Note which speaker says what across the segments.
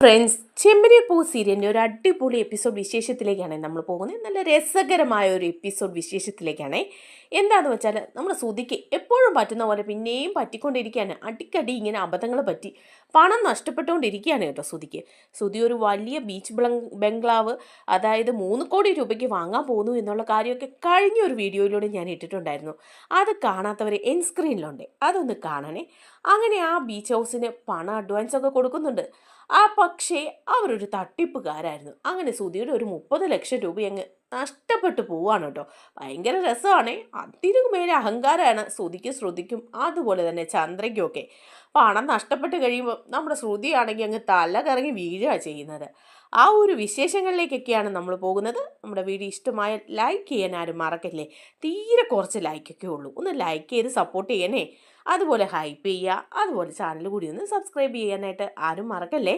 Speaker 1: Friends ചെമ്പരി പൂ സീരിയലിന്റെ ഒരു അടിപൊളി എപ്പിസോഡ് വിശേഷത്തിലേക്കാണ് നമ്മൾ പോകുന്നത്. നല്ല രസകരമായ ഒരു എപ്പിസോഡ് വിശേഷത്തിലേക്കാണ്. എന്താണെന്ന് വെച്ചാൽ നമ്മൾ സുതിക്ക് എപ്പോഴും പറ്റുന്ന പോലെ പിന്നെയും പറ്റിക്കൊണ്ടിരിക്കുകയാണ്. അടിക്കടി ഇങ്ങനെ അബദ്ധങ്ങൾ പറ്റി പണം നഷ്ടപ്പെട്ടുകൊണ്ടിരിക്കുകയാണ് കേട്ടോ സുതിക്ക് സുതി ഒരു വലിയ ബീച്ച് ബംഗ്ലാവ് അതായത് മൂന്ന് കോടി രൂപയ്ക്ക് വാങ്ങാൻ പോകുന്നു എന്നുള്ള കാര്യമൊക്കെ കഴിഞ്ഞ ഒരു വീഡിയോയിലൂടെ ഞാൻ ഇട്ടിട്ടുണ്ടായിരുന്നു. അത് കാണാത്തവർ എൻ സ്ക്രീനിലുണ്ട് അതൊന്ന് കാണണേ. അങ്ങനെ ആ ബീച്ച് ഹൗസിന് പണം അഡ്വാൻസ് ഒക്കെ കൊടുക്കുന്നുണ്ട്. ആ പക്ഷേ അവരൊരു തട്ടിപ്പുകാരായിരുന്നു. അങ്ങനെ സുധിയുടെ ഒരു മുപ്പത് ലക്ഷം രൂപ അങ്ങ് നഷ്ടപ്പെട്ടു പോവാണ് കേട്ടോ. ഭയങ്കര രസമാണ്. അതിനു മേലെ അഹങ്കാരമാണ് ശ്രുതിക്കും ശ്രുതിക്കും അതുപോലെ തന്നെ ചന്ദ്രയ്ക്കും ഒക്കെ പണം നഷ്ടപ്പെട്ട് കഴിയുമ്പോൾ നമ്മുടെ ശ്രുതിയാണെങ്കിൽ അങ്ങ് തല കറങ്ങി വീഴുക ചെയ്യുന്നത്. ആ ഒരു വിശേഷങ്ങളിലേക്കൊക്കെയാണ് നമ്മൾ പോകുന്നത്. നമ്മുടെ വീഡിയോ ഇഷ്ടമായ ലൈക്ക് ചെയ്യാൻ ആരും മറക്കല്ലേ? തീരെ കുറച്ച് ലൈക്കൊക്കെ ഉള്ളൂ. ഒന്ന് ലൈക്ക് ചെയ്ത് സപ്പോർട്ട് ചെയ്യണേ. അതുപോലെ ഹൈപ്പ് ചെയ്യുക അതുപോലെ ചാനൽ കൂടി ഒന്ന് സബ്സ്ക്രൈബ് ചെയ്യാനായിട്ട് ആരും മറക്കല്ലേ?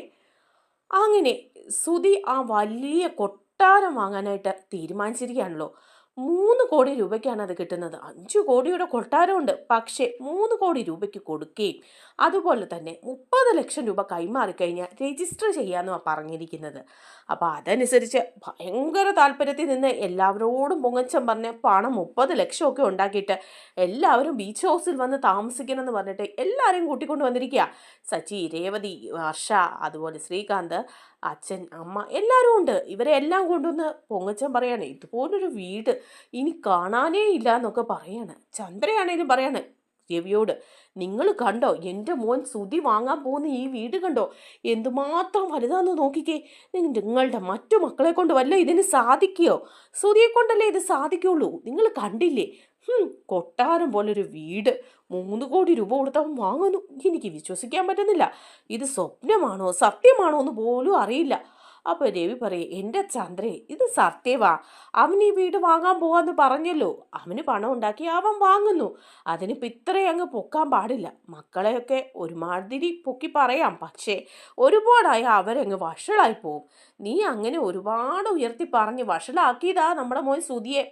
Speaker 1: അങ്ങനെ സുധി ആ വലിയ കൊട്ടാരം വാങ്ങാനായിട്ട് തീരുമാനിച്ചിരിക്കുകയാണല്ലോ. മൂന്ന് കോടി രൂപയ്ക്കാണ് അത് കിട്ടുന്നത്. അഞ്ച് കോടിയുടെ കൊട്ടാരമുണ്ട്. പക്ഷേ മൂന്ന് കോടി രൂപയ്ക്ക് കൊടുക്കുകയും അതുപോലെ തന്നെ മുപ്പത് ലക്ഷം രൂപ കൈമാറിക്കഴിഞ്ഞാൽ രജിസ്റ്റർ ചെയ്യാമെന്നാണ് പറഞ്ഞിരിക്കുന്നത്. അപ്പോൾ അതനുസരിച്ച് ഭയങ്കര താല്പര്യത്തിൽ നിന്ന് എല്ലാവരോടും പൊങ്ങച്ചം പറഞ്ഞ് പണം മുപ്പത് ലക്ഷമൊക്കെ ഉണ്ടാക്കിയിട്ട് എല്ലാവരും ബീച്ച് ഹൗസിൽ വന്ന് താമസിക്കണം എന്ന് പറഞ്ഞിട്ട് എല്ലാവരെയും കൂട്ടിക്കൊണ്ട് വന്നിരിക്കുക സച്ചി രേവതി വർഷ അതുപോലെ ശ്രീകാന്ത് അച്ഛൻ അമ്മ എല്ലാവരും ഉണ്ട്. ഇവരെ എല്ലാം കൊണ്ടുവന്ന് പൊങ്ങച്ചം പറയാണ്. ഇതുപോലൊരു വീട് ഇനി കാണാനേ ഇല്ല എന്നൊക്കെ പറയാണ്. ചന്ദ്രയാണേലും പറയാണ്. രവിയോട് നിങ്ങൾ കണ്ടോ? എന്റെ മോൻ സുതി വാങ്ങാൻ പോകുന്ന ഈ വീട് കണ്ടോ? എന്തുമാത്രം വലുതാന്ന് നോക്കിക്കേ. നിങ്ങ- നിങ്ങളുടെ മറ്റു മക്കളെ കൊണ്ട് വല്ല ഇതിന് സാധിക്കുകയോ സുതിയെ കൊണ്ടല്ലേ ഇത് സാധിക്കുള്ളൂ? നിങ്ങൾ കണ്ടില്ലേ? കൊട്ടാരം പോലൊരു വീട്. മൂന്ന് കോടി രൂപ കൊടുത്തവൻ വാങ്ങുന്നു. എനിക്ക് വിശ്വസിക്കാൻ പറ്റുന്നില്ല. ഇത് സ്വപ്നമാണോ? സത്യമാണോ എന്ന് പോലും അറിയില്ല. അപ്പോൾ രവി പറയും എന്റെ ചന്ദ്രേ ഇത് സത്യവാ. അവൻ ഈ വീട് വാങ്ങാൻ പോവാന്ന് പറഞ്ഞല്ലോ. അവന് പണം ഉണ്ടാക്കി അവൻ വാങ്ങുന്നു. അതിനിപ്പോൾ ഇത്രയും അങ്ങ് പൊക്കാൻ പാടില്ല. മക്കളെയൊക്കെ ഒരുമാതിരി പൊക്കി പറയാം. പക്ഷേ ഒരുപാടായി അവരങ്ങ് വഷളായി പോവും. നീ അങ്ങനെ ഒരുപാട് ഉയർത്തി പറഞ്ഞ് വഷളാക്കിയതാ നമ്മുടെ മോൻ സുതിയെ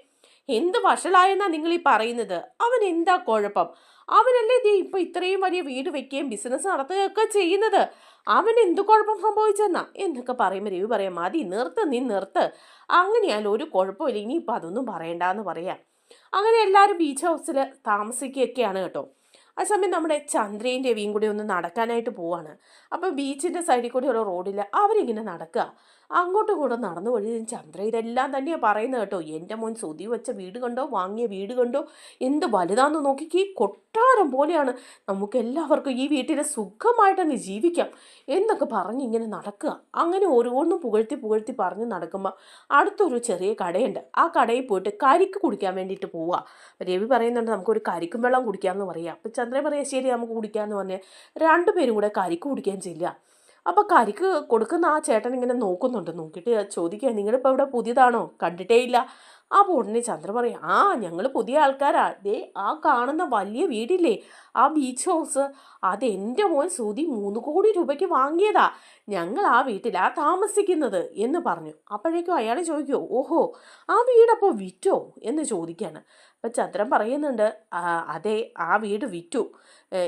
Speaker 1: എന്ത് വഷളായെന്നാ നിങ്ങൾ ഈ പറയുന്നത്? അവൻ എന്താ കുഴപ്പം? അവനല്ലേ ദേ ഇപ്പൊ ഇത്രയും വലിയ വീട് വെക്കുകയും ബിസിനസ് നടത്തുകയൊക്കെ ചെയ്യുന്നത്. അവൻ എന്ത് കുഴപ്പം സംഭവിച്ചെന്നാ? എന്നൊക്കെ പറയുമ്പോൾ രവി പറയാം മതി നിർത്ത് നീ നിർത്ത്. അങ്ങനെയാലും ഒരു കുഴപ്പമില്ല ഇനിയിപ്പോൾ അതൊന്നും പറയണ്ടെന്ന് പറയാം. അങ്ങനെ എല്ലാവരും ബീച്ച് ഹൗസിൽ താമസിക്കുകയൊക്കെയാണ് കേട്ടോ. ആ സമയം നമ്മുടെ ചന്ദ്രയും രവിയും കൂടി ഒന്ന് നടക്കാനായിട്ട് പോവാണ്. അപ്പോൾ ബീച്ചിന്റെ സൈഡിൽ കൂടെയുള്ള റോഡിൽ അവരിങ്ങനെ നടക്കുക. അങ്ങോട്ടും ഇങ്ങോട്ടും നടന്നു വഴി. ചന്ദ്ര ഇതെല്ലാം തന്നെയാണ് പറയുന്നത് കേട്ടോ. എന്റെ മോൻ സുതി വെച്ച വീട് കണ്ടോ? വാങ്ങിയ വീട് കണ്ടോ? എന്ത് വലുതാന്ന് നോക്കിക്കേ. കൊട്ടാരം പോലെയാണ്. നമുക്ക് എല്ലാവർക്കും ഈ വീട്ടിൽ സുഖമായിട്ടങ്ങ് ജീവിക്കാം. എന്നൊക്കെ പറഞ്ഞ് ഇങ്ങനെ നടക്കുക. അങ്ങനെ ഓരോന്നും പുകഴ്ത്തി പുകഴ്ത്തി പറഞ്ഞ് നടക്കുമ്പോൾ അടുത്തൊരു ചെറിയ കടയുണ്ട്. ആ കടയിൽ പോയിട്ട് കരിക്ക് കുടിക്കാൻ വേണ്ടിയിട്ട് പോവുക രവി പറയുന്നുണ്ട് നമുക്കൊരു കരിക്കും വെള്ളം കുടിക്കാമെന്ന് പറയാം. അപ്പം ചന്ദ്രൻ പറയാം ശരി നമുക്ക് കുടിക്കാമെന്ന് പറഞ്ഞ് രണ്ടുപേരും കൂടെ കരിക്ക് കുടിക്കാൻ ചെല്ലുക അപ്പോൾ കരിക്ക് കൊടുക്കുന്ന ആ ചേട്ടൻ ഇങ്ങനെ നോക്കുന്നുണ്ട്. നോക്കിയിട്ട് ചോദിക്കുക നിങ്ങളിപ്പോൾ ഇവിടെ പുതിയതാണോ? കണ്ടിട്ടേ ഇല്ല. അപ്പോൾ ഉടനെ ചന്ദ്ര പറയും ആ ഞങ്ങൾ പുതിയ ആൾക്കാരാ. ദേ ആ കാണുന്ന വലിയ വീടില്ലേ ആ ബീച്ച് ഹൗസ് അത് എന്റെ മോൻ സൂതി മൂന്ന് കോടി രൂപയ്ക്ക് വാങ്ങിയതാ. ഞങ്ങൾ ആ വീട്ടിലാ താമസിക്കുന്നത് എന്ന് പറഞ്ഞു. അപ്പോഴേക്കും അയാൾ ചോദിക്കുമോ ഓഹോ ആ വീടപ്പോൾ വിറ്റോ? എന്ന് ചോദിക്കുകയാണ്. അപ്പം ചന്ദ്രൻ പറയുന്നുണ്ട് "ആ, അതെ ആ വീട് വിറ്റു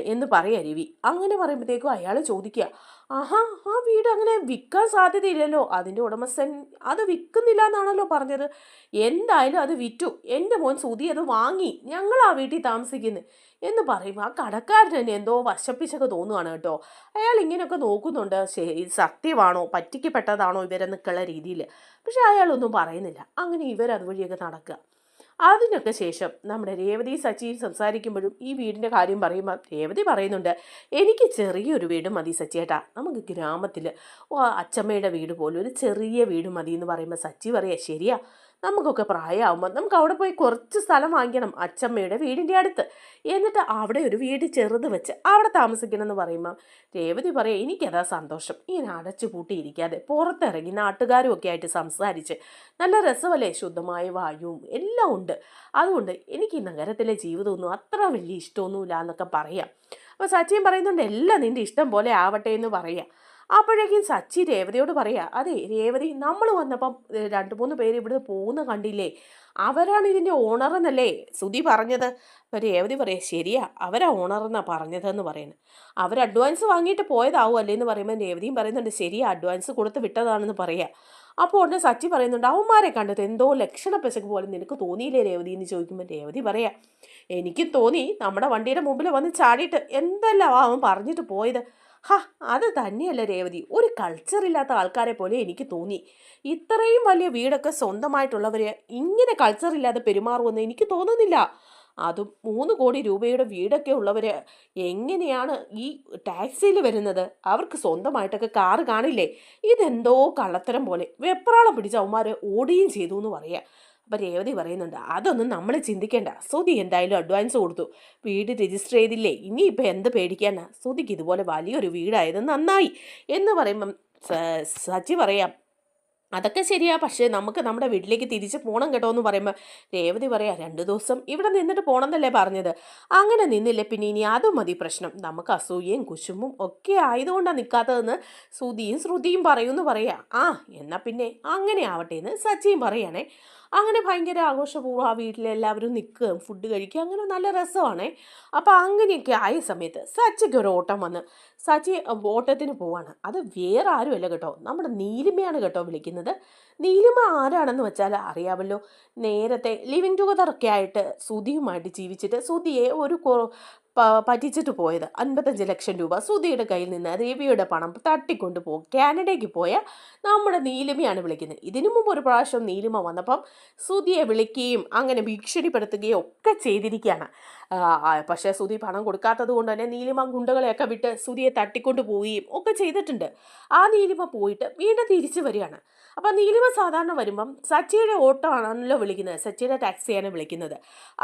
Speaker 1: എന്ന് പറയാ രവി അങ്ങനെ പറയുമ്പോഴത്തേക്കും അയാൾ ചോദിക്കുക ആഹാ ആ വീട് അങ്ങനെ വിൽക്കാൻ സാധ്യതയില്ലല്ലോ. അതിന്റെ ഉടമസ്ഥൻ അത് വിൽക്കുന്നില്ല എന്നാണല്ലോ പറഞ്ഞത്. എന്തായാലും അത് വിറ്റു. എന്റെ മോൻ സുതി അത് വാങ്ങി. ഞങ്ങൾ ആ വീട്ടിൽ താമസിക്കുന്നു. എന്ന് പറയുമ്പോൾ ആ കടക്കാരൻ തന്നെ എന്തോ വശപ്പിച്ചൊക്കെ തോന്നുകയാണ് കേട്ടോ. അയാൾ ഇങ്ങനെയൊക്കെ നോക്കുന്നുണ്ട്. ശരി സത്യമാണോ? പറ്റിക്കപ്പെട്ടതാണോ ഇവരെന്നൊക്കെയുള്ള രീതിയിൽ പക്ഷെ അയാളൊന്നും പറയുന്നില്ല. അങ്ങനെ ഇവർ അതുവഴിയൊക്കെ നടക്കുക. അതിനൊക്കെ ശേഷം നമ്മുടെ രേവതി സച്ചിയും സംസാരിക്കുമ്പോഴും ഈ വീടിന്റെ കാര്യം പറയുമ്പോൾ രേവതി പറയുന്നുണ്ട് എനിക്ക് ചെറിയൊരു വീട് മതി സച്ചിയേട്ടാ. നമുക്ക് ഗ്രാമത്തിൽ അച്ചമ്മയുടെ വീട് പോലെ ഒരു ചെറിയ വീട് മതി എന്ന് പറയുമ്പോൾ സച്ചി പറയാ ശരിയാ. നമുക്കൊക്കെ പ്രായമാകുമ്പോൾ നമുക്ക് അവിടെ പോയി കുറച്ച് സ്ഥലം വാങ്ങിക്കണം അച്ചമ്മയുടെ വീടിന്റെ അടുത്ത്. എന്നിട്ട് അവിടെ ഒരു വീട് ചെറുത് വെച്ച് അവിടെ താമസിക്കണം എന്ന് പറയുമ്പോൾ രേവതി പറയാം എനിക്കതാ സന്തോഷം. ഇങ്ങനെ അടച്ചു പൂട്ടിയിരിക്കാതെ പുറത്തിറങ്ങി നാട്ടുകാരും ഒക്കെ ആയിട്ട് സംസാരിച്ച് നല്ല രസമല്ലേ? ശുദ്ധമായ വായുവും എല്ലാം ഉണ്ട്. അതുകൊണ്ട് എനിക്ക് ഈ നഗരത്തിലെ ജീവിതമൊന്നും അത്ര വലിയ ഇഷ്ടമൊന്നുമില്ല എന്നൊക്കെ പറയാം. അപ്പോൾ സച്ചിൻ പറയുന്നുണ്ട് എല്ലാം നിന്റെ ഇഷ്ടം പോലെ ആവട്ടെ എന്ന് പറയാം. അപ്പോഴേക്കും സച്ചി രേവതിയോട് പറയുക അതെ രേവതി നമ്മൾ വന്നപ്പം രണ്ട് മൂന്ന് പേര് ഇവിടുന്ന് പോകുന്ന കണ്ടില്ലേ? അവരാണ് ഇതിന്റെ ഓണർ എന്നല്ലേ സുധി പറഞ്ഞത്. അപ്പം രേവതി പറയുക ശരിയാ അവരാ ഓണർ എന്നാണ് പറഞ്ഞതെന്ന് പറയുന്നത് അവർ അഡ്വാൻസ് വാങ്ങിയിട്ട് പോയതാവും അല്ലേ? എന്ന് പറയുമ്പോൾ രേവതിയും പറയുന്നുണ്ട് ശരിയാ അഡ്വാൻസ് കൊടുത്ത് വിട്ടതാണെന്ന് പറയുക അപ്പോൾ ഉടനെ സച്ചി പറയുന്നുണ്ട് അവന്മാരെ കണ്ടത് എന്തോ ലക്ഷണ പെശക് പോലെ നിനക്ക് തോന്നിയില്ലേ രേവതി? എന്ന് ചോദിക്കുമ്പോൾ രേവതി പറയാം എനിക്കും തോന്നി നമ്മുടെ വണ്ടിയുടെ മുമ്പിൽ വന്ന് ചാടിയിട്ട് എന്തെല്ലാം അവൻ പറഞ്ഞിട്ട് പോയത്? ഹാ അത് തന്നെയല്ല രേവതി. ഒരു കൾച്ചർ ഇല്ലാത്ത ആൾക്കാരെ പോലെ എനിക്ക് തോന്നി. ഇത്രയും വലിയ വീടൊക്കെ സ്വന്തമായിട്ടുള്ളവർ ഇങ്ങനെ കൾച്ചർ ഇല്ലാതെ പെരുമാറുമെന്ന് എനിക്ക് തോന്നുന്നില്ല. അതും മൂന്ന് കോടി രൂപയുടെ വീടൊക്കെ ഉള്ളവര് എങ്ങനെയാണ് ഈ ടാക്സിയിൽ വരുന്നത്? അവർക്ക് സ്വന്തമായിട്ടൊക്കെ കാറ് കാണില്ലേ? ഇതെന്തോ കള്ളത്തരം പോലെ. വെപ്രാളം പിടിച്ച അവന്മാർ ഓടുകയും ചെയ്തു എന്ന് പറയാം. അപ്പം രേവതി പറയുന്നുണ്ട് അതൊന്നും നമ്മൾ ചിന്തിക്കേണ്ട. സുധി എന്തായാലും അഡ്വാൻസ് കൊടുത്തു. വീട് രജിസ്റ്റർ ചെയ്തില്ലേ? ഇനിയിപ്പോൾ എന്ത് പേടിക്കാനാ? സുധിക്ക് ഇതുപോലെ വലിയൊരു വീടായത് നന്നായി. എന്ന് പറയുമ്പം സച്ചി പറയാം അതൊക്കെ ശരിയാ. പക്ഷേ നമുക്ക് നമ്മുടെ വീട്ടിലേക്ക് തിരിച്ച് പോകണം കേട്ടോ. എന്ന് പറയുമ്പോൾ രേവതി പറയാം രണ്ട് ദിവസം ഇവിടെ നിന്നിട്ട് പോകണം എന്നല്ലേ പറഞ്ഞത്. അങ്ങനെ നിന്നില്ലേ പിന്നെ ഇനി അതും മതി പ്രശ്നം. നമുക്ക് അസൂയയും കുശുമ്പും ഒക്കെ ആയതുകൊണ്ടാണ് നിൽക്കാത്തതെന്ന് ശ്രുതിയും ശ്രുതിയും പറയുമെന്ന് പറയാം. ആ എന്നാൽ പിന്നെ അങ്ങനെ ആവട്ടെ എന്ന് സച്ചിയും പറയണേ. അങ്ങനെ ഭയങ്കര ആഘോഷപൂർവം ആ വീട്ടിലെല്ലാവരും നിൽക്കുകയും ഫുഡ് കഴിക്കുക അങ്ങനെ നല്ല രസമാണേ. അപ്പോൾ അങ്ങനെയൊക്കെ ആയ സമയത്ത് സച്ചിക്ക് ഒരു ഓട്ടം വന്ന്. സച്ചി ഓട്ടത്തിന് പോവാണ്. അത് വേറെ ആരുമല്ല കേട്ടോ. നമ്മുടെ നീലിമയാണ് കേട്ടോ വിളിക്കുന്നത്. നീലിമ ആരാണെന്ന് വെച്ചാൽ അറിയാമല്ലോ നേരത്തെ ലിവിങ് ടുഗദറൊക്കെ ആയിട്ട് സുധിയുമായിട്ട് ജീവിച്ചിട്ട് സുധിയെ ഒരു പറ്റിച്ചിട്ട് പോയത്. അൻപത്തഞ്ച് ലക്ഷം രൂപ സുധിയുടെ കയ്യിൽ നിന്ന് രവിയുടെ പണം തട്ടിക്കൊണ്ട് പോകും കാനഡയ്ക്ക് പോയ നമ്മുടെ നീലിമയാണ് വിളിക്കുന്നത്. ഇതിനു മുമ്പ് ഒരു പ്രാവശ്യം നീലിമ വന്നപ്പം സുധിയെ വിളിക്കുകയും അങ്ങനെ ഭീഷണിപ്പെടുത്തുകയും ഒക്കെ ചെയ്തിരിക്കുകയാണ്. പക്ഷേ സുധി പണം കൊടുക്കാത്തത് കൊണ്ട് തന്നെ നീലിമ ഗുണ്ടകളെയൊക്കെ വിട്ട് സുധിയെ തട്ടിക്കൊണ്ട് പോവുകയും ഒക്കെ ചെയ്തിട്ടുണ്ട്. ആ നീലിമ പോയിട്ട് വീണ്ടും തിരിച്ചു വരികയാണ്. അപ്പം നീലിമ സാധാരണ വരുമ്പം സച്ചിയുടെ ഓട്ടോ ആണല്ലോ വിളിക്കുന്നത്. സച്ചിയുടെ ടാക്സിയാണ് വിളിക്കുന്നത്.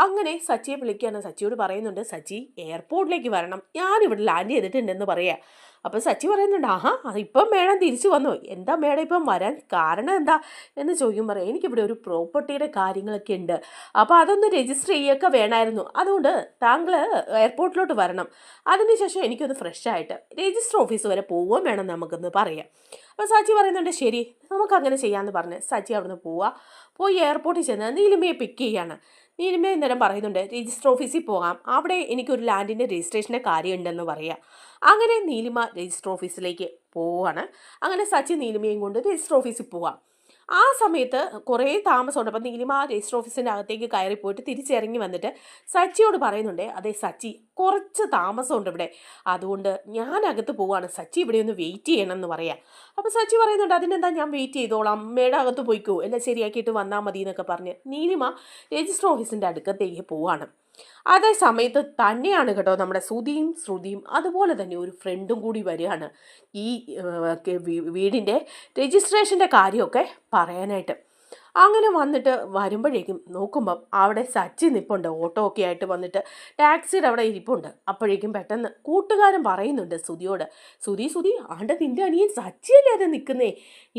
Speaker 1: അങ്ങനെ സച്ചിയെ വിളിക്കുകയാണ്. സച്ചിയോട് പറയുന്നുണ്ട് സച്ചി എയർപോർട്ടിലേക്ക് വരണം. ഞാനിവിടെ ലാൻഡ് ചെയ്തിട്ടുണ്ടെന്ന് പറയാം. അപ്പോൾ സച്ചി പറയുന്നുണ്ട് ആഹാ ഇപ്പം മേഡം തിരിച്ചു വന്നു. എന്താ മേഡം ഇപ്പം വരാൻ കാരണം എന്താ? എന്ന് ചോദിക്കും പറയാം എനിക്കിവിടെ ഒരു പ്രോപ്പർട്ടിയുടെ കാര്യങ്ങളൊക്കെ ഉണ്ട്. അപ്പോൾ അതൊന്ന് രജിസ്റ്റർ ചെയ്യുകയൊക്കെ വേണമായിരുന്നു അതുകൊണ്ട് താങ്കൾ എയർപോർട്ടിലോട്ട് വരണം. അതിനുശേഷം എനിക്കൊന്ന് ഫ്രഷ് ആയിട്ട് രജിസ്റ്റർ ഓഫീസ് വരെ പോവുകയും വേണം നമുക്കൊന്ന് പറയാം അപ്പോൾ സച്ചി പറയുന്നുണ്ട് ശരി നമുക്ക് അങ്ങനെ ചെയ്യാമെന്ന് പറഞ്ഞ് സച്ചി അവിടുന്ന് പോവുക പോയി എയർപോർട്ടിൽ ചെന്ന് നീലിമയെ പിക്ക് ചെയ്യാണ്. നീലിമ ഇന്നേരം പറയുന്നുണ്ട് രജിസ്റ്റർ ഓഫീസിൽ പോകാം. അവിടെ എനിക്കൊരു ലാൻഡിന്റെ രജിസ്ട്രേഷന്റെ കാര്യമുണ്ടെന്ന് പറയാം. അങ്ങനെ നീലിമ രജിസ്റ്റർ ഓഫീസിലേക്ക് പോവാണ്. അങ്ങനെ സച്ചി നീലിമയും കൊണ്ട് രജിസ്റ്റർ ഓഫീസിൽ പോവാം. ആ സമയത്ത് കുറേ താമസമുണ്ട്. അപ്പം നീലിമ രജിസ്റ്റർ ഓഫീസിന്റെ അകത്തേക്ക് കയറി പോയിട്ട് തിരിച്ചിറങ്ങി വന്നിട്ട് സച്ചിയോട് പറയുന്നുണ്ട് അതെ സച്ചി കുറച്ച് താമസമുണ്ട് ഇവിടെ. അതുകൊണ്ട് ഞാൻ അകത്ത് പോവാണ്. സച്ചി ഇവിടെ ഒന്ന് വെയിറ്റ് ചെയ്യണം എന്ന് പറയാം. അപ്പോൾ സച്ചി പറയുന്നുണ്ട് അതിനെന്താ ഞാൻ വെയിറ്റ് ചെയ്തോളാം? അമ്മയുടെ അകത്ത് പോയിക്കോ. എല്ലാം ശരിയാക്കിയിട്ട് വന്നാൽ മതി എന്നൊക്കെ പറഞ്ഞ് നീലിമ രജിസ്റ്റർ ഓഫീസിന്റെ അടുക്കത്തേക്ക് പോവാണ്. അതേ സമയത്ത് തന്നെയാണ് കേട്ടോ നമ്മുടെ ശ്രുതിയും ശ്രുതിയും അതുപോലെ തന്നെ ഒരു ഫ്രണ്ടും കൂടി വരികയാണ്. ഈ വീടിന്റെ രജിസ്ട്രേഷന്റെ കാര്യമൊക്കെ പറയാനായിട്ട്. അങ്ങനെ വന്നിട്ട് വരുമ്പോഴേക്കും നോക്കുമ്പം അവിടെ സച്ചി നിപ്പുണ്ട്. ഓട്ടോ ഒക്കെ ആയിട്ട് വന്നിട്ട് ടാക്സിയുടെ അവിടെ ഇരിപ്പുണ്ട്. അപ്പോഴേക്കും പെട്ടെന്ന് കൂട്ടുകാരൻ പറയുന്നുണ്ട് സുതിയോട് സുതി സുതി ആണ്ട് നിന്റെ അനിയൻ സച്ചിയല്ലേ അത് നിൽക്കുന്നേ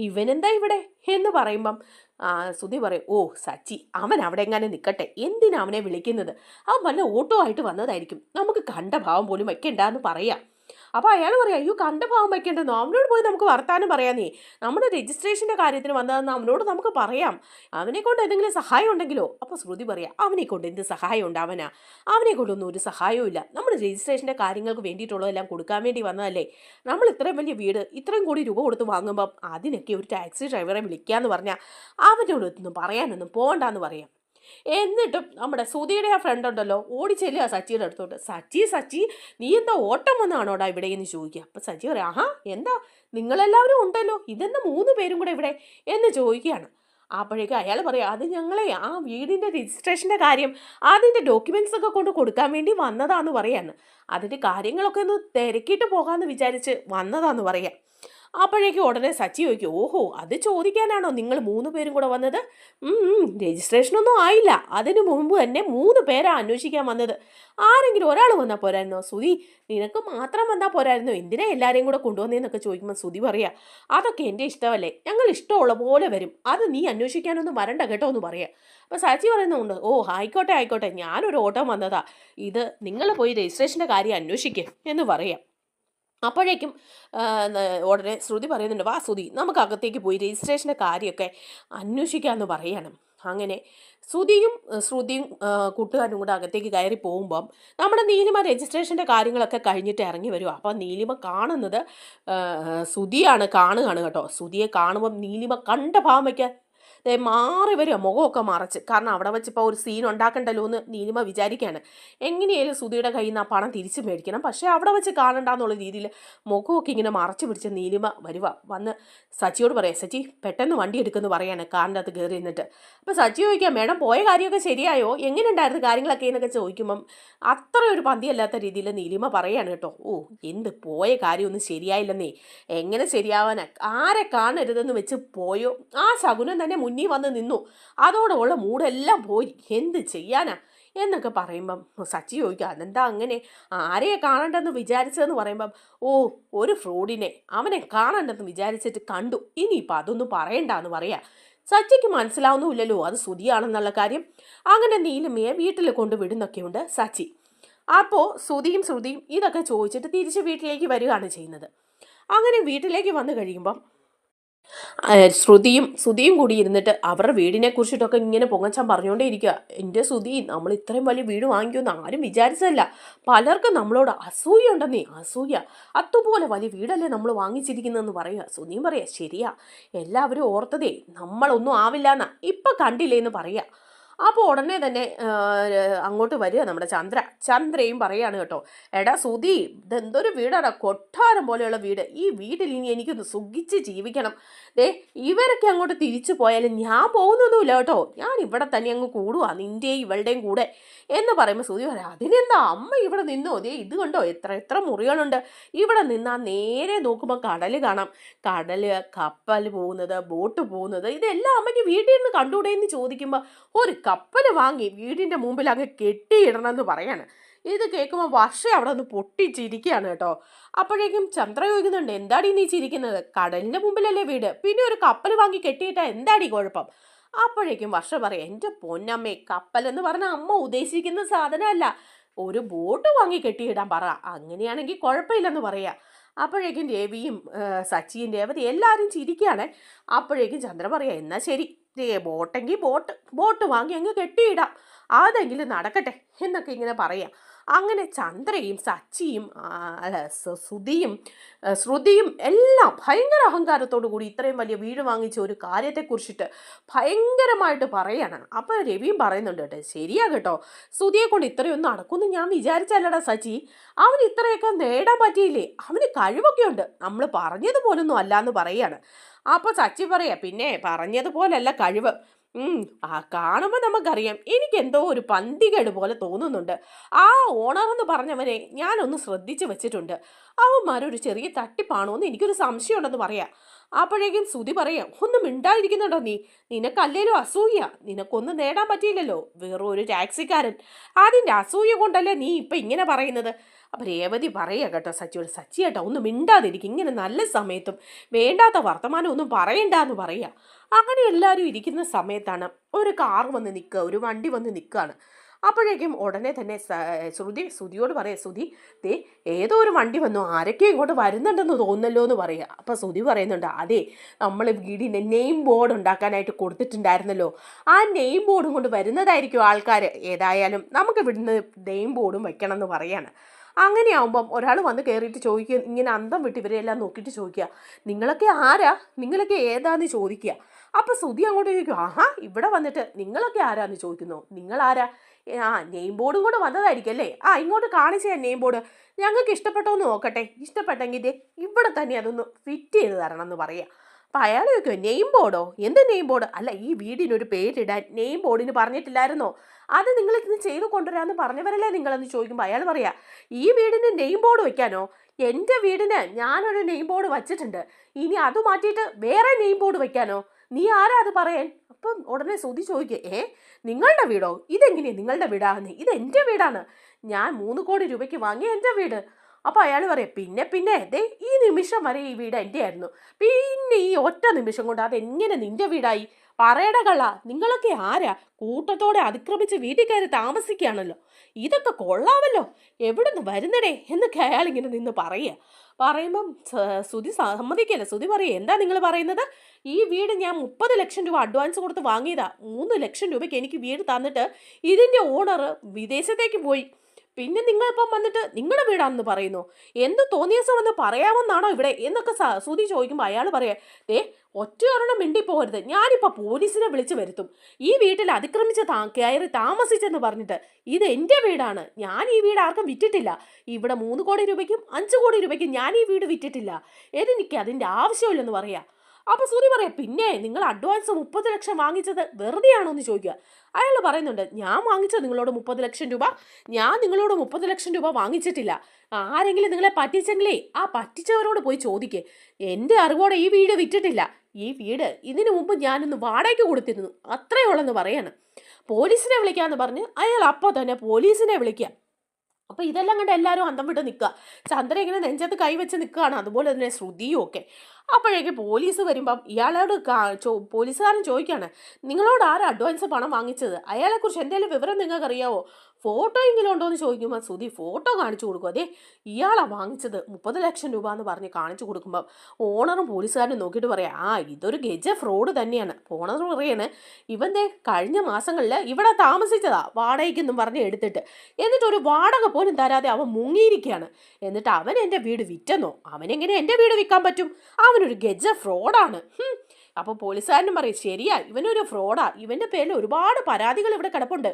Speaker 1: ഇവനെന്താ ഇവിടെ? എന്ന് പറയുമ്പം സുതി പറയും ഓ സച്ചി അവൻ അവിടെ എങ്ങനെ നിൽക്കട്ടെ എന്തിനാ അവനെ വിളിക്കുന്നത്? അവൻ വല്ല ഓട്ടോ ആയിട്ട് വന്നതായിരിക്കും. നമുക്ക് കണ്ട ഭാവം പോലും വെക്കണ്ടെന്ന് പറയാം. അപ്പോൾ അയാൾ പറയാം അയ്യോ കണ്ട ഭാവം വയ്ക്കേണ്ടെന്നോ അവനോട് പോയി നമുക്ക് വർത്താനം നീ നമ്മുടെ രജിസ്ട്രേഷന്റെ കാര്യത്തിന് വന്നതെന്ന് അവനോട് നമുക്ക് പറയാം. അവനെക്കൊണ്ട് എന്തെങ്കിലും സഹായം ഉണ്ടെങ്കിലോ? അപ്പോൾ ശ്രുതി പറയാം അവനെക്കൊണ്ട് എന്ത് സഹായം ഉണ്ട് അവനാ? ഒരു സഹായവും ഇല്ല. നമ്മൾ രജിസ്ട്രേഷന്റെ കാര്യങ്ങൾക്ക് വേണ്ടിയിട്ടുള്ളതെല്ലാം കൊടുക്കാൻ വേണ്ടി വന്നതല്ലേ? നമ്മൾ ഇത്രയും വലിയ വീട് ഇത്രയും കൂടി രൂപ കൊടുത്ത് വാങ്ങുമ്പം അതിനൊക്കെ ഒരു ടാക്സി ഡ്രൈവറെ വിളിക്കാന്ന് പറഞ്ഞാൽ അവനോട് ഒന്നും പറയാനൊന്നും പോകണ്ടെന്ന് പറയാം. എന്നിട്ടും നമ്മുടെ സുധിയുടെ ആ ഫ്രണ്ട് ഉണ്ടല്ലോ ഓടി ചെല്ലുക സച്ചിയുടെ അടുത്തോട്ട്. സച്ചി സച്ചി നീ എന്താ ഓട്ടം വന്നാണോടാ ഇവിടെ? എന്ന് ചോദിക്കുക. അപ്പം സച്ചി പറയാം ആഹാ എന്താ? നിങ്ങളെല്ലാവരും ഉണ്ടല്ലോ ഇതെന്താ മൂന്ന് പേരും കൂടെ ഇവിടെ? എന്ന് ചോദിക്കുകയാണ്. അപ്പോഴേക്കും അയാൾ പറയാം അത് ഞങ്ങളെ ആ വീടിന്റെ രജിസ്ട്രേഷന്റെ കാര്യം അതിന്റെ ഡോക്യുമെന്റ്സ് ഒക്കെ കൊണ്ട് കൊടുക്കാൻ വേണ്ടി വന്നതാന്ന് പറയാണ് അതിന്റെ കാര്യങ്ങളൊക്കെ ഒന്ന് തിരക്കിയിട്ട് പോകാമെന്ന് വിചാരിച്ച് വന്നതാന്ന് പറയാം. അപ്പോഴേക്കും ഉടനെ സച്ചി ചോദിക്കും ഓഹോ അത് ചോദിക്കാനാണോ നിങ്ങൾ മൂന്ന് പേരും കൂടെ വന്നത്? രജിസ്ട്രേഷനൊന്നും ആയില്ല. അതിനു മുമ്പ് തന്നെ മൂന്ന് പേരാ അന്വേഷിക്കാൻ വന്നത്. ആരെങ്കിലും ഒരാൾ വന്നാൽ പോരായിരുന്നോ? സുധി നിനക്ക് മാത്രം വന്നാൽ പോരായിരുന്നോ? എന്തിനാ എല്ലാവരെയും കൂടെ കൊണ്ടുവന്നേന്നൊക്കെ ചോദിക്കുമ്പോൾ സുധി പറയാ അതൊക്കെ എന്റെ ഇഷ്ടമല്ലേ? ഞങ്ങൾ ഇഷ്ടമുള്ള പോലെ വരും. അത് നീ അന്വേഷിക്കാനൊന്നും വരണ്ട കേട്ടോ എന്ന് പറയാം. അപ്പോൾ സച്ചി പറയുന്നുണ്ട് ഓ ആയിക്കോട്ടെ ആയിക്കോട്ടെ. ഞാനൊരു ഓട്ടം വന്നതാ. ഇത് നിങ്ങൾ പോയി രജിസ്ട്രേഷന്റെ കാര്യം അന്വേഷിക്കുക എന്ന് പറയാം. അപ്പോഴേക്കും ഉടനെ ശ്രുതി പറയുന്നുണ്ട് വാ ശ്രുതി നമുക്ക് അകത്തേക്ക് പോയി രജിസ്ട്രേഷന്റെ കാര്യമൊക്കെ അന്വേഷിക്കാമെന്ന് പറയണം. അങ്ങനെ ശ്രുതിയും ശ്രുതിയും കൂട്ടുകാരും കൂടെ അകത്തേക്ക് കയറി പോകുമ്പം നമ്മുടെ നീലിമ രജിസ്ട്രേഷന്റെ കാര്യങ്ങളൊക്കെ കഴിഞ്ഞിട്ട് ഇറങ്ങി വരും. അപ്പം നീലിമ കാണുന്നത് ശ്രുതിയാണ് കാണുകയാണ് കേട്ടോ. ശ്രുതിയെ കാണുമ്പം നീലിമ കണ്ട ഭാവം ദേ മാറി വരിക മുഖമൊക്കെ മറച്ച്. കാരണം അവിടെ വെച്ചിപ്പോൾ ഒരു സീൻ ഉണ്ടാക്കണ്ടല്ലോ എന്ന് നീലിമ വിചാരിക്കുകയാണ് എങ്ങനെയായാലും സുധിയുടെ കയ്യിൽ നിന്ന് ആ പണം തിരിച്ചു മേടിക്കണം. പക്ഷേ അവിടെ വെച്ച് കാണണ്ടെന്നുള്ള രീതിയിൽ മുഖമൊക്കെ ഇങ്ങനെ മറച്ചു പിടിച്ച് നീലിമ വരുക വന്ന് സച്ചിയോട് പറയാം സച്ചി പെട്ടെന്ന് വണ്ടി എടുക്കുമെന്ന് പറയാണ് കാറിന്റെ അകത്ത് കയറി നിന്നിട്ട്. അപ്പോൾ സച്ചി ചോദിക്കാം മേഡം പോയ കാര്യമൊക്കെ ശരിയായോ? എങ്ങനെ ഉണ്ടായിരുന്നു കാര്യങ്ങളൊക്കെ? എന്നൊക്കെ ചോദിക്കുമ്പം അത്ര ഒരു പന്തിയല്ലാത്ത രീതിയിൽ നീലിമ പറയാണ് കേട്ടോ. ഓ എന്ത് പോയ കാര്യമൊന്നും ശരിയായില്ലെന്നേ. എങ്ങനെ ശരിയാവാനാ? ആരെ കാണരുതെന്ന് വെച്ച് പോയോ? ആ ശകുനം തന്നെ മുന്നിൽ വന്ന് നിന്നു. അതോടുള്ള മൂടെല്ലാം പോയി. എന്ത് ചെയ്യാനാ? എന്നൊക്കെ പറയുമ്പം സച്ചി ചോദിക്കും അതെന്താ അങ്ങനെ? ആരെയെ കാണണ്ടെന്ന് വിചാരിച്ചതെന്ന് പറയുമ്പം ഓ ഒരു ഫ്രോഡിനെ. അവനെ കാണണ്ടെന്ന് വിചാരിച്ചിട്ട് കണ്ടു. ഇനിയിപ്പോൾ അതൊന്നും പറയണ്ടെന്ന് പറയാം. സച്ചിക്ക് മനസ്സിലാവുന്നുമില്ലല്ലോ അത് സുതിയാണെന്നുള്ള കാര്യം. അങ്ങനെ നീലമ്മയെ വീട്ടിൽ കൊണ്ട് വിടുന്നൊക്കെയുണ്ട് സച്ചി. അപ്പോൾ സുതിയും ശ്രുതിയും ഇതൊക്കെ ചോദിച്ചിട്ട് തിരിച്ച് വീട്ടിലേക്ക് വരികയാണ് ചെയ്യുന്നത്. അങ്ങനെ വീട്ടിലേക്ക് വന്നു കഴിയുമ്പം ശ്രുതിയും ശ്രുതിയും കൂടി ഇരുന്നിട്ട് അവരുടെ വീടിനെ കുറിച്ചിട്ടൊക്കെ ഇങ്ങനെ പൊങ്ങച്ചാൻ പറഞ്ഞുകൊണ്ടേ ഇരിക്കുക എന്റെ ശ്രുതി നമ്മൾ ഇത്രയും വലിയ വീട് വാങ്ങിക്കുമെന്ന് ആരും വിചാരിച്ചതല്ല. പലർക്കും നമ്മളോട് അസൂയ ഉണ്ടെന്നേ അസൂയ. അതുപോലെ വലിയ വീടല്ലേ നമ്മൾ വാങ്ങിച്ചിരിക്കുന്നതെന്ന് പറയുക ശ്രുതിയും പറയാ ശരിയാ. എല്ലാവരും ഓർത്തതേ നമ്മളൊന്നും ആവില്ല എന്നാ ഇപ്പം കണ്ടില്ലേ എന്ന് പറയുക അപ്പോൾ ഉടനെ തന്നെ അങ്ങോട്ട് വരിക നമ്മുടെ ചന്ദ്ര. ചന്ദ്രയും പറയാണ് കേട്ടോ എടാ സുധി ഇതെന്തൊരു വീടാടാ കൊട്ടാരം പോലെയുള്ള വീട്. ഈ വീട്ടിൽ ഇനി എനിക്കൊന്ന് സുഖിച്ച് ജീവിക്കണം. ദേ ഇവരൊക്കെ അങ്ങോട്ട് തിരിച്ചു പോയാലും ഞാൻ പോകുന്നൊന്നുമില്ല കേട്ടോ. ഞാൻ ഇവിടെ തന്നെ അങ്ങ് കൂടുവാ നിന്റെയും ഇവളുടെയും കൂടെ. എന്ന് പറയുമ്പോൾ സുധി പറയാം അതിനെന്താ? അമ്മ ഇവിടെ നിന്നോ? ദേ ഇത് കണ്ടോ? എത്ര എത്ര മുറികളുണ്ട്. ഇവിടെ നിന്നാൽ നേരെ നോക്കുമ്പോൾ കടൽ കാണാം. കടൽ കപ്പൽ പോകുന്നത് ബോട്ട് പോകുന്നത് ഇതെല്ലാം അമ്മയ്ക്ക് വീട്ടിൽ നിന്ന് കണ്ടുകൂടെ എന്ന് ചോദിക്കുമ്പോൾ ഒരു കപ്പൽ വാങ്ങി വീടിന്റെ മുമ്പിൽ അങ്ങ് കെട്ടിയിടണമെന്ന് പറയാണ്. ഇത് കേൾക്കുമ്പോൾ വർഷ അവിടെ ഒന്ന് പൊട്ടിച്ചിരിക്കുകയാണ് കേട്ടോ. അപ്പോഴേക്കും ചന്ദ്ര ചോദിക്കുന്നുണ്ട് എന്താടി നീ ചിരിക്കുന്നത്? കടലിന്റെ മുമ്പിലല്ലേ വീട്? പിന്നെ ഒരു കപ്പൽ വാങ്ങി കെട്ടിയിട്ടാ എന്താടി കുഴപ്പം? അപ്പോഴേക്കും വർഷ പറയാം എന്റെ പൊന്നമ്മേ കപ്പൽ എന്ന് പറഞ്ഞാൽ അമ്മ ഉദ്ദേശിക്കുന്ന സാധനമല്ല. ഒരു ബോട്ട് വാങ്ങി കെട്ടിയിടാൻ പറ. അങ്ങനെയാണെങ്കിൽ കുഴപ്പമില്ലെന്ന് പറയാം. അപ്പോഴേക്കും രവിയും സച്ചിയും രേവതി എല്ലാവരും ചിരിക്കുകയാണ്. അപ്പോഴേക്കും ചന്ദ്ര പറയാം എന്നാൽ ശരി ബോട്ടെങ്കിൽ ബോട്ട് ബോട്ട് വാങ്ങി അങ്ങ് കെട്ടിയിടാം. അതെങ്കിലും നടക്കട്ടെ എന്നൊക്കെ ഇങ്ങനെ പറയാം. അങ്ങനെ ചന്ദ്രയും സച്ചിയും ആ, അല്ല സു- സുധിയും ശ്രുതിയും എല്ലാം ഭയങ്കര അഹങ്കാരത്തോടു കൂടി ഇത്രയും വലിയ വീട് വാങ്ങിച്ച ഒരു കാര്യത്തെക്കുറിച്ചിട്ട് ഭയങ്കരമായിട്ട് പറയാണ്. അപ്പോൾ രവിയും പറയുന്നുണ്ട് കേട്ടോ ശരിയാ കേട്ടോ. ശ്രുതിയെ കൊണ്ട് ഇത്രയൊന്നും നടക്കുമെന്ന് ഞാൻ വിചാരിച്ചല്ലടാ സച്ചി. അവന് ഇത്രയൊക്കെ നേടാൻ പറ്റിയില്ലേ? അവന് കഴിവൊക്കെ ഉണ്ട് നമ്മൾ പറഞ്ഞതുപോലൊന്നും അല്ല എന്ന് പറയാണ്. അപ്പോൾ സച്ചി പറയാ പിന്നെ പറഞ്ഞതുപോലല്ല കഴിവ്. ആ കാണുമ്പോൾ നമുക്കറിയാം. എനിക്കെന്തോ ഒരു പന്തികേട് പോലെ തോന്നുന്നുണ്ട്. ആ ഓണർ എന്ന് പറഞ്ഞവനെ ഞാനൊന്ന് ശ്രദ്ധിച്ചു വെച്ചിട്ടുണ്ട്. അവന്മാരൊരു ചെറിയ തട്ടിപ്പാണോ എന്ന് എനിക്കൊരു സംശയമുണ്ടെന്ന് പറയാം. അപ്പോഴേക്കും സുതി പറയാം ഒന്നും മിണ്ടായിരിക്കുന്നുണ്ടോ നീ? നിനക്കല്ലേലും അസൂയ? നിനക്കൊന്നും നേടാൻ പറ്റിയില്ലല്ലോ? വേറൊരു ടാക്സിക്കാരൻ. അതിന്റെ അസൂയ കൊണ്ടല്ലേ നീ ഇപ്പം ഇങ്ങനെ പറയുന്നത്? അപ്പം രേവതി പറയുക കേട്ടോ സച്ചിയോട് സച്ചി കേട്ടോ ഒന്ന് മിണ്ടാതിരിക്കും ഇങ്ങനെ നല്ല സമയത്തും വേണ്ടാത്ത വർത്തമാനം ഒന്നും പറയണ്ട എന്ന് പറയുക അങ്ങനെ എല്ലാവരും ഇരിക്കുന്ന സമയത്താണ് ഒരു കാർ വന്ന് നിൽക്കുക ഒരു വണ്ടി വന്ന് നിൽക്കുകയാണ്. അപ്പോഴേക്കും ഉടനെ തന്നെ ശ്രുതി ശ്രുതിയോട് പറയാം ശ്രുതി ദേ ഏതോ ഒരു വണ്ടി വന്നു ആരൊക്കെ ഇങ്ങോട്ട് വരുന്നുണ്ടെന്ന് തോന്നല്ലോ എന്ന് പറയുക അപ്പോൾ ശ്രുതി പറയുന്നുണ്ട് അതെ നമ്മൾ വീടിന്റെ നെയിം ബോർഡ് ഉണ്ടാക്കാനായിട്ട് കൊടുത്തിട്ടുണ്ടായിരുന്നല്ലോ. ആ നെയിം ബോർഡും കൊണ്ട് വരുന്നതായിരിക്കും ആൾക്കാർ ഏതായാലും നമുക്ക് ഇവിടുന്ന് നെയിം ബോർഡും വെക്കണം എന്ന് പറയാണ്. അങ്ങനെയാവുമ്പം ഒരാൾ വന്ന് കയറിയിട്ട് ചോദിക്കുക ഇങ്ങനെ അന്തം വിട്ട് ഇവരെല്ലാം നോക്കിയിട്ട് ചോദിക്കുക നിങ്ങളൊക്കെ ആരാ? നിങ്ങളൊക്കെ ഏതാന്ന് ചോദിക്കുക. അപ്പോൾ ശ്രുതി അങ്ങോട്ട് ചോദിക്കും ആഹാ ഇവിടെ വന്നിട്ട് നിങ്ങളൊക്കെ ആരാന്ന് ചോദിക്കുന്നു? നിങ്ങളാരാ? ആ നെയിം ബോർഡും കൂടെ വന്നതായിരിക്കും അല്ലേ? ആ ഇങ്ങോട്ട് കാണിച്ച നെയിം ബോർഡ്. ഞങ്ങൾക്ക് ഇഷ്ടപ്പെട്ടോ എന്ന് നോക്കട്ടെ. ഇഷ്ടപ്പെട്ടെങ്കിൽ ഇവിടെ തന്നെ അതൊന്ന് ഫിറ്റ് ചെയ്ത് തരണം എന്ന് പറയുക അപ്പം അയാൾ ചോദിക്കും നെയിം ബോർഡോ? എന്ത് നെയിം ബോർഡ്? അല്ല ഈ വീടിനൊരു പേരിടാൻ നെയിം ബോർഡിന് പറഞ്ഞിട്ടില്ലായിരുന്നോ? അത് നിങ്ങൾ ഇത് ചെയ്ത് കൊണ്ടുവരാമെന്ന് പറഞ്ഞവരല്ലേ നിങ്ങളെന്ന് ചോദിക്കുമ്പോൾ അയാൾ പറയാ ഈ വീടിന് നെയിം ബോർഡ് വെക്കാനോ? എന്റെ വീടിന് ഞാനൊരു നെയിം ബോർഡ് വച്ചിട്ടുണ്ട്. ഇനി അത് മാറ്റിയിട്ട് വേറെ നെയിം ബോർഡ് വെക്കാനോ? നീ ആരാ അത് പറയാൻ? അപ്പം ഉടനെ ശ്രുതി ചോദിക്കുക ഏ നിങ്ങളുടെ വീടോ? ഇതെങ്ങനെയാണ് നിങ്ങളുടെ വീടാന്ന്? ഇത് എന്റെ വീടാണ് ഞാൻ മൂന്ന് കോടി രൂപയ്ക്ക് വാങ്ങിയ എന്റെ വീട്. അപ്പോൾ അയാൾ പറയാം പിന്നെ പിന്നെ ദേ ഈ നിമിഷം വരെ ഈ വീട് എന്റെ ആയിരുന്നു പിന്നെ ഈ ഒറ്റ നിമിഷം കൊണ്ട് അതെങ്ങനെ നിന്റെ വീടായി? പറയട കള്ള നിങ്ങളൊക്കെ ആരാ? കൂട്ടത്തോടെ അതിക്രമിച്ച് വീട്ടിൽ കയറി താമസിക്കുകയാണല്ലോ. ഇതൊക്കെ കൊള്ളാമല്ലോ. എവിടുന്ന് വരുന്നടേ എന്ന് അയാൾ ഇങ്ങനെ നിന്ന് പറയുക. പറയുമ്പം സുതി സമ്മതിക്കല്ല. സുതി പറയുക എന്താ നിങ്ങൾ പറയുന്നത്? ഈ വീട് ഞാൻ മുപ്പത് ലക്ഷം രൂപ അഡ്വാൻസ് കൊടുത്ത് വാങ്ങിയതാ. മൂന്ന് ലക്ഷം രൂപയ്ക്ക് എനിക്ക് വീട് തന്നിട്ട് ഇതിന്റെ ഓണർ വിദേശത്തേക്ക് പോയി. പിന്നെ നിങ്ങളിപ്പം വന്നിട്ട് നിങ്ങളുടെ വീടാണെന്ന് പറയുന്നു. എന്ത് തോന്നിയ ദിവസം വന്ന് പറയാമെന്നാണോ ഇവിടെ? എന്നൊക്കെ സുതി ചോദിക്കുമ്പോൾ അയാൾ പറയാ ദേ ഒറ്റ ഒരെണ്ണം മിണ്ടി പോകരുത് ഞാനിപ്പോൾ പോലീസിനെ വിളിച്ചു വരുത്തും. ഈ വീട്ടിൽ അതിക്രമിച്ച് താ കയറി താമസിച്ചെന്ന് പറഞ്ഞിട്ട് ഇത് എന്റെ വീടാണ്. ഞാൻ ഈ വീട് ആർക്കും വിറ്റിട്ടില്ല. ഇവിടെ മൂന്ന് കോടി രൂപയ്ക്കും അഞ്ച് കോടി രൂപയ്ക്കും ഞാൻ ഈ വീട് വിറ്റിട്ടില്ല. എനിക്ക് അതിന്റെ ആവശ്യമില്ലെന്ന് പറയാ? അപ്പൊ സുധി പറയാം പിന്നെ നിങ്ങൾ അഡ്വാൻസ് മുപ്പത് ലക്ഷം വാങ്ങിച്ചത് വെറുതെയാണോ എന്ന് ചോദിക്കുക. അയാൾ പറയുന്നുണ്ട് ഞാൻ വാങ്ങിച്ചത് നിങ്ങളോട് മുപ്പത് ലക്ഷം രൂപ. ഞാൻ നിങ്ങളോട് മുപ്പത് ലക്ഷം രൂപ വാങ്ങിച്ചിട്ടില്ല. ആരെങ്കിലും നിങ്ങളെ പറ്റിച്ചെങ്കിലേ ആ പറ്റിച്ചവരോട് പോയി ചോദിക്കേ. എന്റെ അറിവോടെ ഈ വീട് വിറ്റിട്ടില്ല. ഈ വീട് ഇതിനു മുമ്പ് ഞാനൊന്ന് വാടകയ്ക്ക് കൊടുത്തിരുന്നു. അത്രയുള്ളെന്ന് പറയാണ്. പോലീസിനെ വിളിക്കാന്ന് പറഞ്ഞ് അയാൾ അപ്പോൾ തന്നെ പോലീസിനെ വിളിക്കുക. അപ്പോൾ ഇതെല്ലാം കണ്ട് എല്ലാവരും അന്തം വിട്ട് നിൽക്കുക ചന്ദ്ര ഇങ്ങനെ നെഞ്ചത്ത് കൈവച്ച് നിൽക്കുകയാണ് അതുപോലെ തന്നെ ശ്രുതിയും ഒക്കെ. അപ്പോഴേക്ക് പോലീസ് വരുമ്പം ഇയാളോട് പോലീസുകാരൻ ചോദിക്കുകയാണ് നിങ്ങളോട് ആരാ അഡ്വാൻസ് പണം വാങ്ങിച്ചത്? അയാളെക്കുറിച്ച് എന്തെങ്കിലും വിവരം നിങ്ങൾക്ക് അറിയാവോ ഫോട്ടോ എങ്കിലും ഉണ്ടോ എന്ന് ചോദിക്കുമ്പോൾ സുധി ഫോട്ടോ കാണിച്ചു കൊടുക്കും. അതെ ഇയാളാ വാങ്ങിച്ചത് മുപ്പത് ലക്ഷം രൂപ എന്ന് പറഞ്ഞ് കാണിച്ചു കൊടുക്കുമ്പോൾ ഓണറും പോലീസുകാരനും നോക്കിയിട്ട് പറയാം ആ ഇതൊരു ഗജ ഫ്രോഡ് തന്നെയാണ്. ഓണർ പറയാണ് ഇവന്റെ കഴിഞ്ഞ മാസങ്ങളിൽ ഇവിടെ താമസിച്ചതാ വാടകയ്ക്കെന്നും പറഞ്ഞ് എടുത്തിട്ട്. എന്നിട്ട് ഒരു വാടക പോലും തരാതെ അവൻ മുങ്ങിയിരിക്കുകയാണ്. എന്നിട്ട് അവൻ എന്റെ വീട് വിറ്റെന്നോ? അവനെങ്ങനെ എന്റെ വീട് വിൽക്കാൻ പറ്റും? അവനൊരു ഗജ ഫ്രോഡാണ്. അപ്പോൾ പോലീസുകാരനും പറയും ശരിയാ ഇവനൊരു ഫ്രോഡാ. ഇവന്റെ പേരിൽ ഒരുപാട് പരാതികൾ ഇവിടെ കിടപ്പുണ്ട്.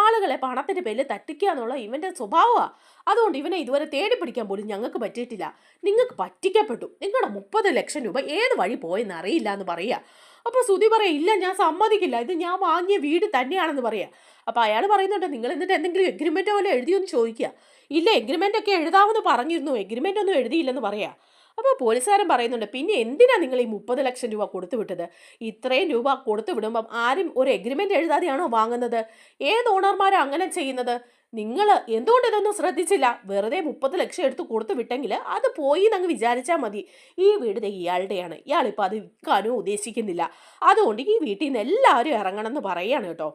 Speaker 1: ആളുകളെ പണത്തിന്റെ പേരിൽ തട്ടിക്കുക എന്നുള്ള ഇവന്റെ സ്വഭാവമാണ് അതുകൊണ്ട് ഇവനെ ഇതുവരെ തേടി പിടിക്കാൻ പോലും ഞങ്ങൾക്ക് പറ്റിയിട്ടില്ല. നിങ്ങൾക്ക് പറ്റിക്കപ്പെട്ടു. നിങ്ങളുടെ മുപ്പത് ലക്ഷം രൂപ ഏത് വഴി പോയെന്ന് അറിയില്ല എന്ന് പറയുക. അപ്പോൾ സുധി പറയാം ഇല്ല ഞാൻ സമ്മതിക്കില്ല. ഇത് ഞാൻ വാങ്ങിയ വീട് തന്നെയാണെന്ന് പറയാം അപ്പോൾ അയാൾ പറയുന്നുണ്ട് നിങ്ങൾ എന്നിട്ട് എന്തെങ്കിലും എഗ്രിമെന്റ് പോലെ എഴുതിയൊന്ന് ചോദിക്കുക. ഇല്ല എഗ്രിമെന്റ് ഒക്കെ എഴുതാമെന്ന് പറഞ്ഞിരുന്നു. എഗ്രിമെന്റ് ഒന്നും എഴുതിയില്ലെന്ന് പറയാം അപ്പോൾ പോലീസുകാരൻ പറയുന്നുണ്ട് പിന്നെ എന്തിനാ നിങ്ങൾ ഈ മുപ്പത് ലക്ഷം രൂപ കൊടുത്തു വിട്ടത്? ഇത്രയും രൂപ കൊടുത്തു വിടുമ്പം ആരും ഒരു എഗ്രിമെന്റ് എഴുതാതെയാണോ വാങ്ങുന്നത്? ഏത് ഓണർമാരാണ് അങ്ങനെ ചെയ്യുന്നത്? നിങ്ങൾ എന്തുകൊണ്ട് ഇതൊന്നും ശ്രദ്ധിച്ചില്ല? വെറുതെ മുപ്പത് ലക്ഷം എടുത്ത് കൊടുത്തു വിട്ടെങ്കിൽ അത് പോയി എന്നങ്ങ് വിചാരിച്ചാൽ മതി. ഈ വീട് ഇയാളുടെയാണ്. ഇയാളിപ്പോൾ അത് വിൽക്കാനും ഉദ്ദേശിക്കുന്നില്ല. അതുകൊണ്ട് ഈ വീട്ടിൽ നിന്ന് എല്ലാവരും ഇറങ്ങണം എന്ന് പറയുകയാണ് കേട്ടോ.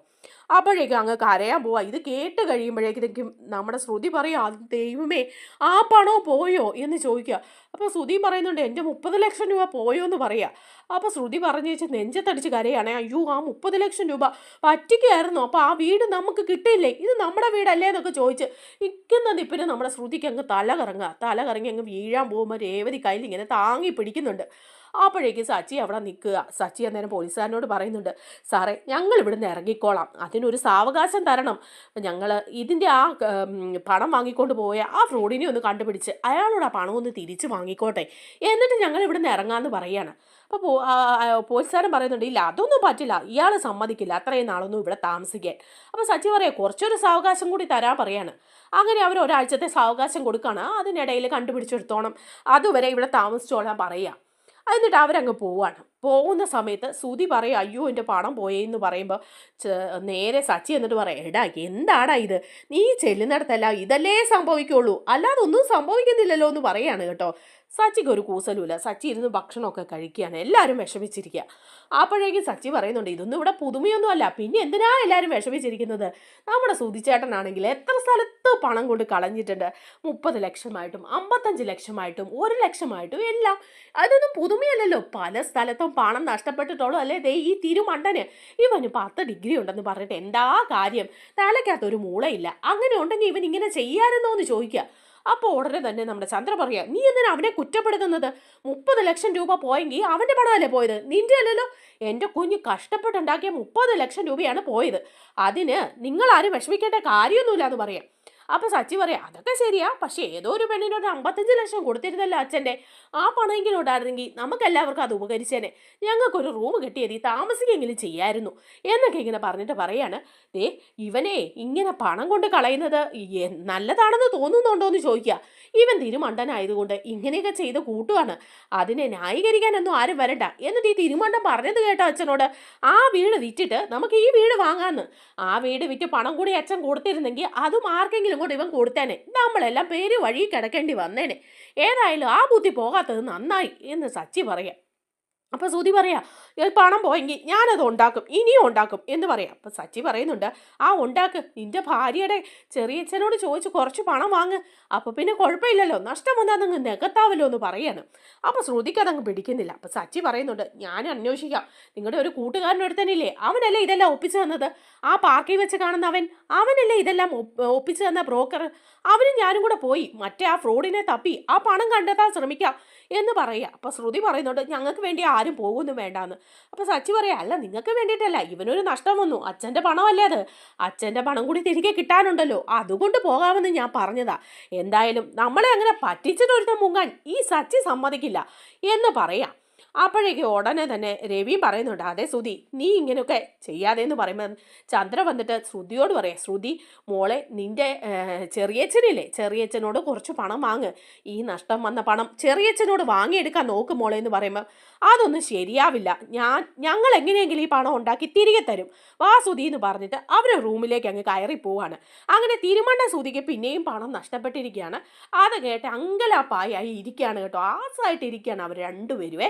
Speaker 1: അപ്പോഴേക്കും അങ്ങ് കരയാൻ പോവാ. ഇത് കേട്ട് കഴിയുമ്പോഴേക്കും നമ്മുടെ ശ്രുതി പറയും "അത് ദൈവമേ ആ പണോ പോയോ? എന്ന് ചോദിക്കുക. അപ്പോൾ ശ്രുതി പറയുന്നുണ്ട് എന്റെ മുപ്പത് ലക്ഷം രൂപ പോയോ? എന്ന് പറയാ. അപ്പോൾ ശ്രുതി പറഞ്ഞു വെച്ചാൽ നെഞ്ചത്തടിച്ച് കരയാണ് അയ്യോ ആ മുപ്പത് ലക്ഷം രൂപ പറ്റിക്കായിരുന്നു. അപ്പോൾ ആ വീട് നമുക്ക് കിട്ടിയില്ലേ? ഇത് നമ്മുടെ വീടല്ലേ? എന്നൊക്കെ ചോദിച്ച് ഇക്കുന്ന നിപ്പിന് നമ്മുടെ ശ്രുതിക്ക് അങ്ങ് തല കറങ്ങുക തല കറങ്ങി അങ്ങ് വീഴാൻ പോകുമ്പോൾ രേവതി കയ്യിൽ ഇങ്ങനെ താങ്ങി പിടിക്കുന്നുണ്ട്. അപ്പോഴേക്ക് സച്ചി അവിടെ നിൽക്കുക. സച്ചി അന്നേരം പോലീസുകാരനോട് പറയുന്നുണ്ട് സാറേ ഞങ്ങൾ ഇവിടുന്ന് ഇറങ്ങിക്കോളാം. അതിനൊരു സാവകാശം തരണം. ഞങ്ങൾ ഇതിന്റെ ആ പണം വാങ്ങിക്കൊണ്ട് പോയ ആ ഫ്രോഡിനെ ഒന്ന് കണ്ടുപിടിച്ച് അയാളോട് ആ പണം ഒന്ന് തിരിച്ച് വാങ്ങിക്കോട്ടെ എന്നിട്ട് ഞങ്ങൾ ഇവിടുന്ന് ഇറങ്ങാമെന്ന് പറയാണ് അപ്പോൾ പോലീസുകാരൻ പറയുന്നുണ്ട് ഇല്ല അതൊന്നും പറ്റില്ല. ഇയാൾ സമ്മതിക്കില്ല. അത്രയും നാളൊന്നും ഇവിടെ താമസിക്കാൻ. അപ്പോൾ സച്ചി പറയാം കുറച്ചൊരു സാവകാശം കൂടി തരാൻ പറയാണ്. അങ്ങനെ അവർ ഒരാഴ്ചത്തെ സാവകാശം കൊടുക്കുകയാണ്. അതിനിടയിൽ കണ്ടുപിടിച്ചെടുത്തോണം. അതുവരെ ഇവിടെ താമസിച്ചോളാൻ പറയുക. എന്നിട്ട് അവരങ്ങ് പോവാണ്. പോകുന്ന സമയത്ത് സുതി പറയും അയ്യോ എന്റെ പണം പോയെന്ന് പറയുമ്പോൾ നേരെ സച്ചി എന്നിട്ട് പറയാം എടാ എന്താടാ ഇത്? നീ ചെല്ലുന്നിടത്തല്ല ഇതല്ലേ സംഭവിക്കുള്ളൂ. അല്ലാതെ ഒന്നും സംഭവിക്കുന്നില്ലല്ലോ എന്ന് പറയാണ് കേട്ടോ. സച്ചിക്ക് ഒരു കൂസലുമില്ല. സച്ചി ഇരുന്ന് ഭക്ഷണമൊക്കെ കഴിക്കുകയാണ്. എല്ലാവരും വിഷമിച്ചിരിക്കുക. അപ്പോഴേക്കും സച്ചി പറയുന്നുണ്ട് ഇതൊന്നും ഇവിടെ പുതുമയൊന്നും അല്ല പിന്നെ എന്തിനാ എല്ലാവരും വിഷമിച്ചിരിക്കുന്നത്? നമ്മുടെ സുതിച്ചേട്ടനാണെങ്കിൽ എത്ര സ്ഥലത്ത് പണം കൊണ്ട് കളഞ്ഞിട്ടുണ്ട്? മുപ്പത് ലക്ഷമായിട്ടും അമ്പത്തഞ്ച് ലക്ഷമായിട്ടും ഒരു ലക്ഷമായിട്ടും എല്ലാം. അതൊന്നും പുതുമയല്ലല്ലോ. പല സ്ഥലത്തും പണം നഷ്ടപ്പെട്ടിട്ടുള്ളൂ. അല്ലേ ദേ ഈ തിരുമണ്ടന്. ഇവന് പത്ത് ഡിഗ്രി ഉണ്ടെന്ന് പറഞ്ഞിട്ട് എന്താ കാര്യം? തലയ്ക്കകത്തൊരു മൂളയില്ല. അങ്ങനെ ഉണ്ടെങ്കിൽ ഇവൻ ഇങ്ങനെ ചെയ്യാരുന്നോ എന്ന് ചോദിക്കുക. അപ്പോൾ ഉടനെ തന്നെ നമ്മുടെ ചന്ദ്ര പറയുക നീ എന്തിനാ അവനെ കുറ്റപ്പെടുത്തുന്നത്? മുപ്പത് ലക്ഷം രൂപ പോയെങ്കിൽ അവന്റെ പണമല്ലേ പോയത്? നിന്റെ അല്ലല്ലോ? എന്റെ കുഞ്ഞ് കഷ്ടപ്പെട്ടുണ്ടാക്കിയ മുപ്പത് ലക്ഷം രൂപയാണ് പോയത്. അതിന് നിങ്ങൾ ആരും വിഷമിക്കേണ്ട കാര്യമൊന്നുമില്ല എന്ന് പറയാം. അപ്പോൾ സച്ചി പറയാം അതൊക്കെ ശരിയാ പക്ഷേ ഏതോ ഒരു പെണ്ണിനൊരു അമ്പത്തഞ്ച് ലക്ഷം കൊടുത്തിരുന്നല്ലോ അച്ഛന്റെ. ആ പണമെങ്കിലും ഉണ്ടായിരുന്നെങ്കിൽ നമുക്കെല്ലാവർക്കും അത് ഉപകരിച്ചേനെ. ഞങ്ങൾക്കൊരു റൂം കിട്ടിയത് താമസിക്കെങ്കിലും ചെയ്യായിരുന്നു. എന്നൊക്കെ ഇങ്ങനെ പറഞ്ഞിട്ട് പറയാണ്. ദേ ഇവനെ ഇങ്ങനെ പണം കൊണ്ട് കളയുന്നത് നല്ലതാണെന്ന് തോന്നുന്നുണ്ടോ എന്ന് ചോദിക്കുക ഇവൻ തിരുമണ്ടനായതുകൊണ്ട് ഇങ്ങനെയൊക്കെ ചെയ്ത് കൂട്ടുകയാണ് അതിനെ ന്യായീകരിക്കാനൊന്നും ആരും വരണ്ട. എന്നിട്ട് ഈ തിരുമണ്ടൻ പറഞ്ഞത് കേട്ടോ അച്ഛനോട്. ആ വീട് വിറ്റിട്ട് നമുക്ക് ഈ വീട് വാങ്ങാന്ന്. ആ വീട് വിറ്റ് പണം കൂടി അച്ഛൻ കൊടുത്തിരുന്നെങ്കിൽ അതും ആർക്കെങ്കിലും കൂടി ഇവൻ കൊടുത്തേനെ. നമ്മളെല്ലാം പേര് വഴി കിടക്കേണ്ടി വന്നേനെ. ഏതായാലും ആ ബുദ്ധി പോകാത്തത് നന്നായി എന്ന് സച്ചി പറയാം. അപ്പോൾ സുതി പറയാ "ഏ, പണം പോയെങ്കിൽ ഞാനത് ഉണ്ടാക്കും ഇനിയും ഉണ്ടാക്കും എന്ന് പറയാം. അപ്പോൾ സച്ചി പറയുന്നുണ്ട് ആ ഉണ്ടാക്ക്. നിന്റെ ഭാര്യയുടെ ചെറിയച്ഛനോട് ചോദിച്ച് കുറച്ച് പണം വാങ്ങ്. അപ്പോൾ പിന്നെ കുഴപ്പമില്ലല്ലോ നഷ്ടം വന്നാൽ നിങ്ങൾ നികത്താവല്ലോ എന്ന് പറയാണ്. അപ്പോൾ ശ്രുതിക്ക് അതങ്ങ് പിടിക്കുന്നില്ല. അപ്പോൾ സച്ചി പറയുന്നുണ്ട് ഞാൻ അന്വേഷിക്കാം. നിങ്ങളുടെ ഒരു കൂട്ടുകാരനൊരുത്തനില്ലേ അവനല്ലേ ഇതെല്ലാം ഒപ്പിച്ചു തന്നത്? ആ പാർക്കിൽ വെച്ച് കാണുന്ന അവൻ? അവനല്ലേ ഇതെല്ലാം ഒപ്പ് ഒപ്പിച്ചു തന്ന ബ്രോക്കർ അവനും ഞാനും കൂടെ പോയി. മറ്റേ ആ ഫ്രോഡിനെ തപ്പി. ആ പണം കണ്ടെത്താൻ ശ്രമിക്കാം. എന്ന് പറയുക അപ്പോൾ ശ്രുതി പറയുന്നുണ്ട് ഞങ്ങൾക്ക് വേണ്ടി ആരും പോകുന്നു വേണ്ടാന്ന്. അപ്പോൾ സച്ചി പറയാം അല്ല നിങ്ങൾക്ക് വേണ്ടിയിട്ടല്ല ഇവനൊരു നഷ്ടം വന്നു. അച്ഛന്റെ പണമല്ലേ അത്? അച്ഛന്റെ പണം കൂടി തിരികെ കിട്ടാനുണ്ടല്ലോ. അതുകൊണ്ട് പോകാമെന്ന് ഞാൻ പറഞ്ഞതാ. എന്തായാലും നമ്മളെ അങ്ങനെ പറ്റിച്ചിട്ടൊരുത്തം മുങ്ങാൻ ഈ സച്ചി സമ്മതിക്കില്ല. എന്ന് പറയാം. അപ്പോഴേക്ക് ഉടനെ തന്നെ രവി പറയുന്നുണ്ട് അതെ ശ്രുതി നീ ഇങ്ങനെയൊക്കെ ചെയ്യാതെ എന്ന് പറയുമ്പോൾ ചന്ദ്ര വന്നിട്ട് ശ്രുതിയോട് പറയാം ശ്രുതി മോളെ നിന്റെ ചെറിയച്ഛനില്ലേ? ചെറിയച്ഛനോട് കുറച്ച് പണം വാങ്ങ്. ഈ നഷ്ടം വന്ന പണം ചെറിയച്ഛനോട് വാങ്ങിയെടുക്കാൻ നോക്ക് മോളെ എന്ന് പറയുമ്പോൾ അതൊന്നും ശരിയാവില്ല. ഞാൻ ഞങ്ങൾ എങ്ങനെയെങ്കിലും ഈ പണം ഉണ്ടാക്കി തിരികെ തരും. വാ സുതി എന്ന് പറഞ്ഞിട്ട് അവർ റൂമിലേക്ക് അങ്ങ് കയറി പോവാണ്. അങ്ങനെ തിരുമണ്ട സുതിക്ക് പിന്നെയും പണം നഷ്ടപ്പെട്ടിരിക്കുകയാണ്. അത് കേട്ട് അങ്കലാപ്പായി ആയി ഇരിക്കുകയാണ് കേട്ടോ. ആസായിട്ട് ഇരിക്കുകയാണ് അവർ രണ്ടുപേരുവേ.